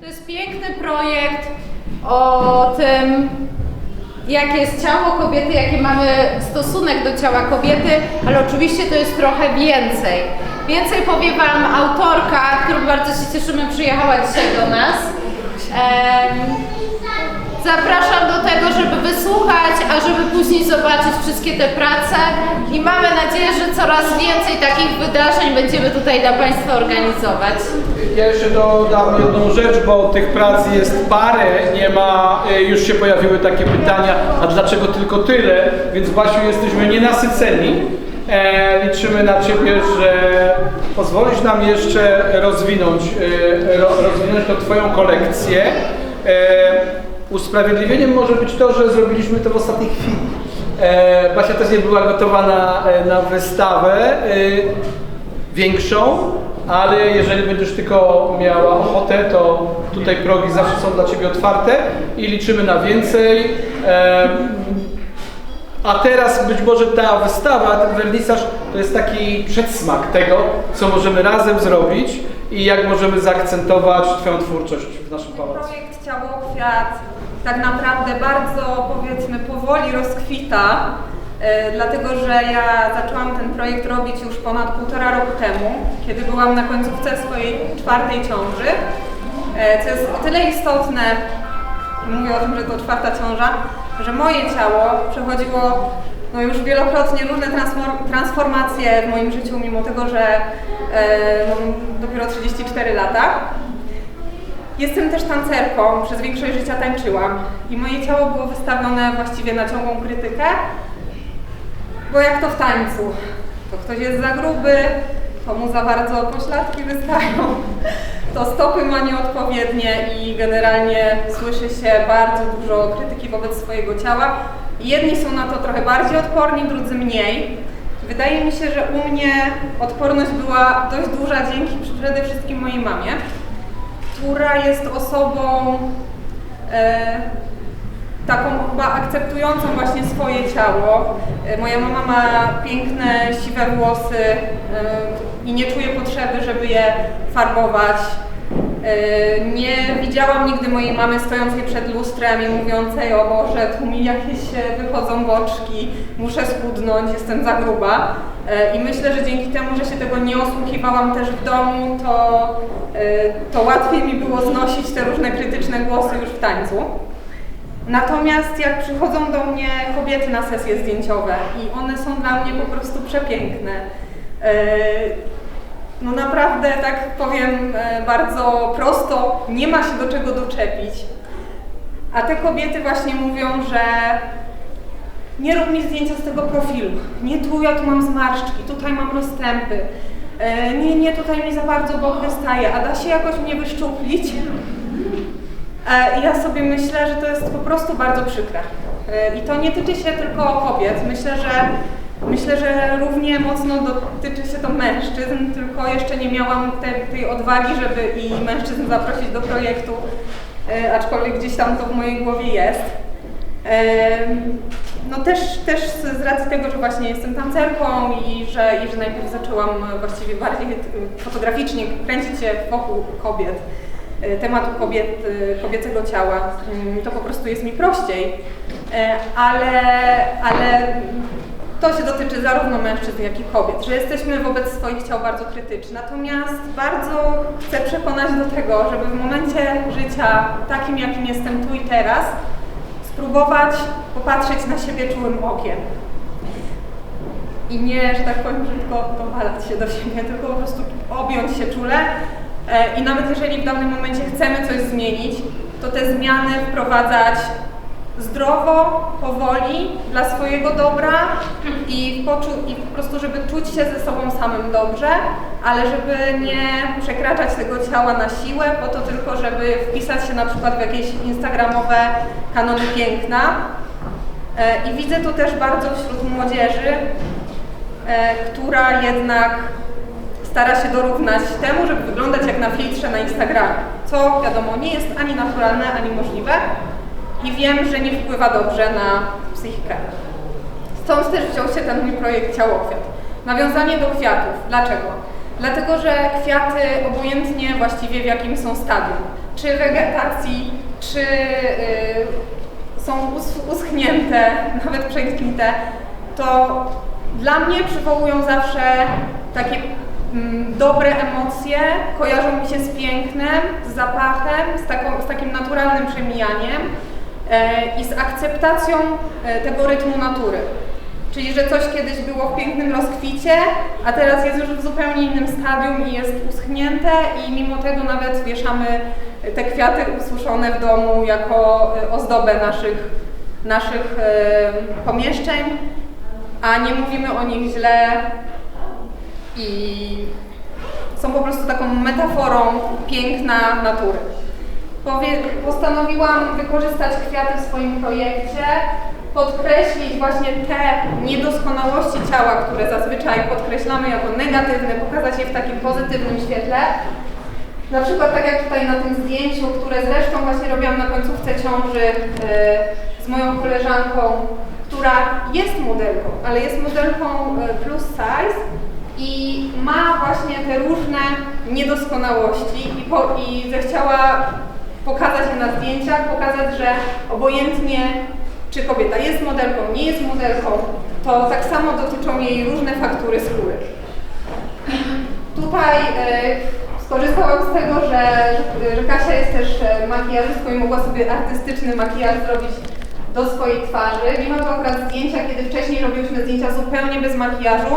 To jest piękny projekt o tym, jakie jest ciało kobiety, jaki mamy stosunek do ciała kobiety, ale oczywiście to jest trochę więcej. Więcej powie Wam autorka, którą bardzo się cieszymy, przyjechała dzisiaj do nas. Em, Zapraszam do tego, żeby wysłuchać, a żeby później zobaczyć wszystkie te prace i mamy nadzieję, że coraz więcej takich wydarzeń będziemy tutaj dla Państwa organizować. Ja jeszcze dodam jedną rzecz, bo tych prac jest parę, nie ma, y, już się pojawiły takie pytania, a dlaczego tylko tyle? Więc Basiu, jesteśmy nienasyceni. E, liczymy na Ciebie, że pozwolisz nam jeszcze rozwinąć, e, ro, rozwinąć tą Twoją kolekcję. E, usprawiedliwieniem może być to, że zrobiliśmy to w ostatniej chwili. E, Basia też nie była gotowa na, e, na wystawę e, większą, ale jeżeli będziesz tylko miała ochotę, to tutaj progi zawsze są dla Ciebie otwarte i liczymy na więcej. Em, A teraz być może ta wystawa, ten wernisaż to jest taki przedsmak tego, co możemy razem zrobić i jak możemy zaakcentować Twoją twórczość w naszym pałacu. Projekt Ciało Kwiat tak naprawdę bardzo powiedzmy powoli rozkwita, e, dlatego że ja zaczęłam ten projekt robić już ponad półtora roku temu, kiedy byłam na końcówce swojej czwartej ciąży, e, co jest o tyle istotne, mówię o tym, że to czwarta ciąża, że moje ciało przechodziło no już wielokrotnie różne transform- transformacje w moim życiu, mimo tego, że e, mam dopiero 34 lata. Jestem też tancerką, przez większość życia tańczyłam i moje ciało było wystawione właściwie na ciągłą krytykę, bo jak to w tańcu, to ktoś jest za gruby, to mu za bardzo pośladki wystają, to stopy ma nieodpowiednie i generalnie słyszy się bardzo dużo krytyki wobec swojego ciała. Jedni są na to trochę bardziej odporni, drudzy mniej. Wydaje mi się, że u mnie odporność była dość duża dzięki przede wszystkim mojej mamie, która jest osobą e, taką chyba akceptującą właśnie swoje ciało. E, Moja mama ma piękne, siwe włosy e, i nie czuje potrzeby, żeby je farbować. E, Nie widziałam nigdy mojej mamy stojącej przed lustrem i mówiącej o Boże, tu mi jakieś wychodzą boczki, muszę schudnąć, jestem za gruba. E, I myślę, że dzięki temu, że się tego nie osłuchiwałam też w domu, to, e, to łatwiej mi było znosić te różne krytyczne głosy już w tańcu. Natomiast jak przychodzą do mnie kobiety na sesje zdjęciowe i one są dla mnie po prostu przepiękne. No naprawdę, tak powiem e, bardzo prosto, nie ma się do czego doczepić. A te kobiety właśnie mówią, że nie rób mi zdjęcia z tego profilu. Nie tu, ja tu mam zmarszczki, tutaj mam rozstępy. E, Nie, nie, tutaj mi za bardzo bok wystaje, a da się jakoś mnie wyszczuplić? E, Ja sobie myślę, że to jest po prostu bardzo przykre. I to nie tyczy się tylko kobiet. Myślę, że myślę, że równie mocno dotyczy się to mężczyzn, tylko jeszcze nie miałam tej, tej odwagi, żeby i mężczyzn zaprosić do projektu, e, aczkolwiek gdzieś tam to w mojej głowie jest. Em, No też, też z racji tego, że właśnie jestem tancerką i że, i że najpierw zaczęłam właściwie bardziej e, fotograficznie kręcić się wokół kobiet, e, tematu kobiet, e, kobiecego ciała, mm, to po prostu jest mi prościej. E, Ale, ale to się dotyczy zarówno mężczyzn, jak i kobiet, że jesteśmy wobec swoich ciał bardzo krytyczni. Natomiast bardzo chcę przekonać do tego, żeby w momencie życia takim, jakim jestem tu i teraz, spróbować popatrzeć na siebie czułym okiem. I nie, że tak powiem, brzydko dowalać się do siebie, tylko po prostu objąć się czule. E, I nawet jeżeli w danym momencie chcemy coś zmienić, to te zmiany wprowadzać zdrowo, powoli, dla swojego dobra i, poczu- i po prostu, żeby czuć się ze sobą samym dobrze, ale żeby nie przekraczać tego ciała na siłę, po to tylko, żeby wpisać się na przykład w jakieś instagramowe kanony piękna. E, I widzę to też bardzo wśród młodzieży, e, która jednak stara się dorównać temu, żeby wyglądać jak na filtrze na Instagramie, co wiadomo nie jest ani naturalne, ani możliwe i wiem, że nie wpływa dobrze na psychikę. Stąd też wziął się ten mój projekt Ciało Kwiat. Nawiązanie do kwiatów. Dlaczego? Dlatego, że kwiaty obojętnie właściwie w jakim są stadium, czy wegetacji, czy y, są us- uschnięte, nawet przekwite, to dla mnie przywołują zawsze takie mm, dobre emocje, kojarzą mi się z pięknem, z zapachem, z, taką, z takim naturalnym przemijaniem i z akceptacją e, tego rytmu natury. Czyli, że coś kiedyś było w pięknym rozkwicie, a teraz jest już w zupełnie innym stadium i jest uschnięte i mimo tego nawet wieszamy te kwiaty ususzone w domu jako e, ozdobę naszych, naszych e, pomieszczeń, a nie mówimy o nich źle i są po prostu taką metaforą piękna natury. Postanowiłam wykorzystać kwiaty w swoim projekcie, podkreślić właśnie te niedoskonałości ciała, które zazwyczaj podkreślamy jako negatywne, pokazać je w takim pozytywnym świetle. Na przykład tak jak tutaj na tym zdjęciu, które zresztą właśnie robiłam na końcówce ciąży yy, z moją koleżanką, która jest modelką, ale jest modelką yy, plus size i ma właśnie te różne niedoskonałości i, po, i zechciała pokazać je na zdjęciach, pokazać, że obojętnie czy kobieta jest modelką, nie jest modelką, to tak samo dotyczą jej różne faktury skóry. Tutaj e, skorzystałam z tego, że, że, Kasia jest też e, makijażystką i mogła sobie artystyczny makijaż zrobić do swojej twarzy. Mimo to akurat zdjęcia, kiedy wcześniej robiłyśmy zdjęcia zupełnie bez makijażu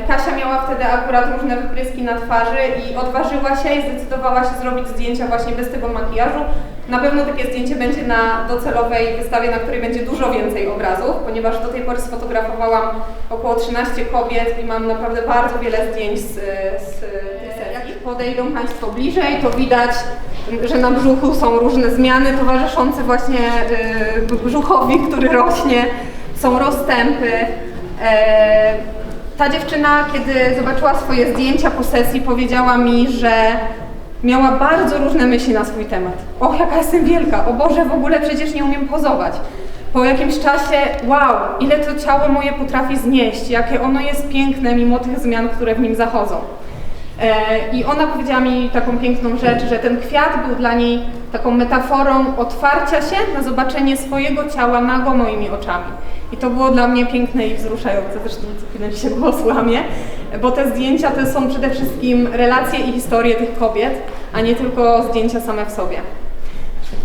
i Kasia miała wtedy akurat różne wypryski na twarzy i odważyła się i zdecydowała się zrobić zdjęcia właśnie bez tego makijażu. Na pewno takie zdjęcie będzie na docelowej wystawie, na której będzie dużo więcej obrazów, ponieważ do tej pory sfotografowałam około 13 kobiet i mam naprawdę bardzo wiele zdjęć z, z tych serii. Jak podejdą Państwo bliżej, to widać, że na brzuchu są różne zmiany towarzyszące właśnie y, brzuchowi, który rośnie, są rozstępy. Ta dziewczyna, kiedy zobaczyła swoje zdjęcia po sesji, powiedziała mi, że miała bardzo różne myśli na swój temat. O, jaka jestem wielka, o Boże, w ogóle przecież nie umiem pozować. Po jakimś czasie, wow, ile to ciało moje potrafi znieść, jakie ono jest piękne mimo tych zmian, które w nim zachodzą. E, I ona powiedziała mi taką piękną rzecz, że ten kwiat był dla niej taką metaforą otwarcia się na zobaczenie swojego ciała nago moimi oczami. I to było dla mnie piękne i wzruszające, zresztą co chwilę się głos łamie, bo te zdjęcia to są przede wszystkim relacje i historie tych kobiet, a nie tylko zdjęcia same w sobie.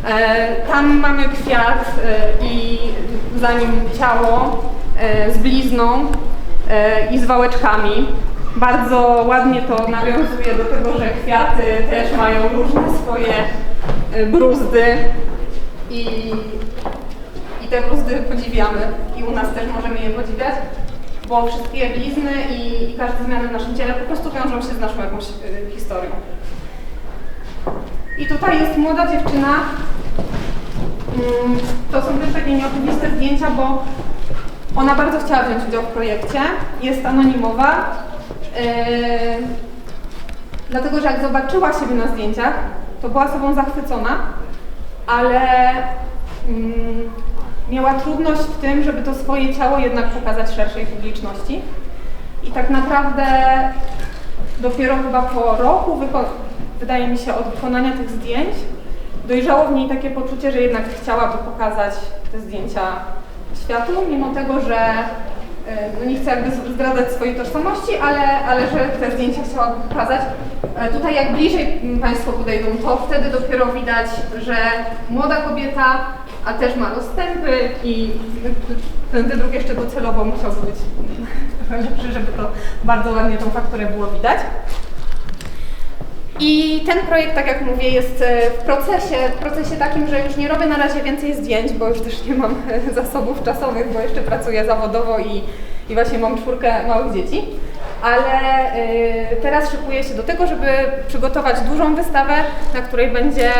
E, Tam mamy kwiat e, i za nim ciało z blizną i z wałeczkami. Bardzo ładnie to nawiązuje do tego, że kwiaty też mają różne swoje e, bruzdy i, i te bruzdy podziwiamy i u nas też możemy je podziwiać, bo wszystkie blizny i, i każde zmiany w naszym ciele po prostu wiążą się z naszą jakąś e, historią. I tutaj jest młoda dziewczyna. Mm, To są też takie nieoczywiste zdjęcia, bo ona bardzo chciała wziąć udział w projekcie. Jest anonimowa. Yy, dlatego, że jak zobaczyła siebie na zdjęciach, to była sobą zachwycona, ale mm, miała trudność w tym, żeby to swoje ciało jednak pokazać szerszej publiczności. I tak naprawdę dopiero chyba po roku, wydaje mi się, od wykonania tych zdjęć, dojrzało w niej takie poczucie, że jednak chciałaby pokazać te zdjęcia światu, mimo tego, że no nie chcę jakby zdradzać swojej tożsamości, ale, ale że te zdjęcia chciałaby pokazać. E, Tutaj jak bliżej Państwo podejdą, to wtedy dopiero widać, że młoda kobieta, a też ma rozstępy i ten wydruk jeszcze docelowo musiałby być lepszy, żeby to bardzo ładnie tą fakturę było widać. I ten projekt, tak jak mówię, jest e, w procesie, w procesie takim, że już nie robię na razie więcej zdjęć, bo już też nie mam e, zasobów czasowych, bo jeszcze pracuję zawodowo i, i właśnie mam czwórkę małych dzieci. Ale e, teraz szykuję się do tego, żeby przygotować dużą wystawę, na której będzie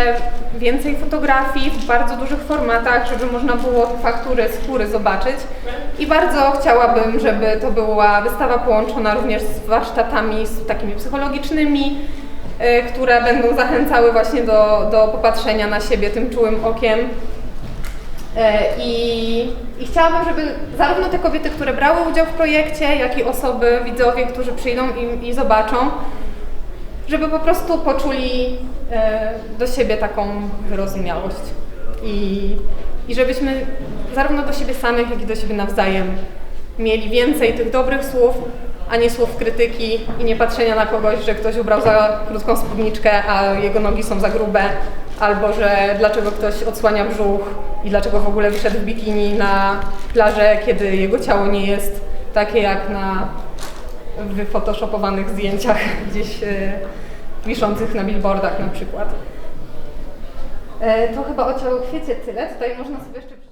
więcej fotografii w bardzo dużych formatach, żeby można było faktury skóry zobaczyć. I bardzo chciałabym, żeby to była wystawa połączona również z warsztatami z takimi psychologicznymi, y, które będą zachęcały właśnie do, do popatrzenia na siebie tym czułym okiem. E, I, I chciałabym, żeby zarówno te kobiety, które brały udział w projekcie, jak i osoby, widzowie, którzy przyjdą i, i zobaczą, żeby po prostu poczuli e, do siebie taką wyrozumiałość. I, I żebyśmy zarówno do siebie samych, jak i do siebie nawzajem mieli więcej tych dobrych słów, a nie słów krytyki i nie patrzenia na kogoś, że ktoś ubrał za krótką spódniczkę, a jego nogi są za grube, albo że dlaczego ktoś odsłania brzuch i dlaczego w ogóle wyszedł w bikini na plażę, kiedy jego ciało nie jest takie jak na wyfotoshopowanych zdjęciach gdzieś e, wiszących na billboardach na przykład. E, to chyba o ciałokwiecie tyle. Tutaj można sobie jeszcze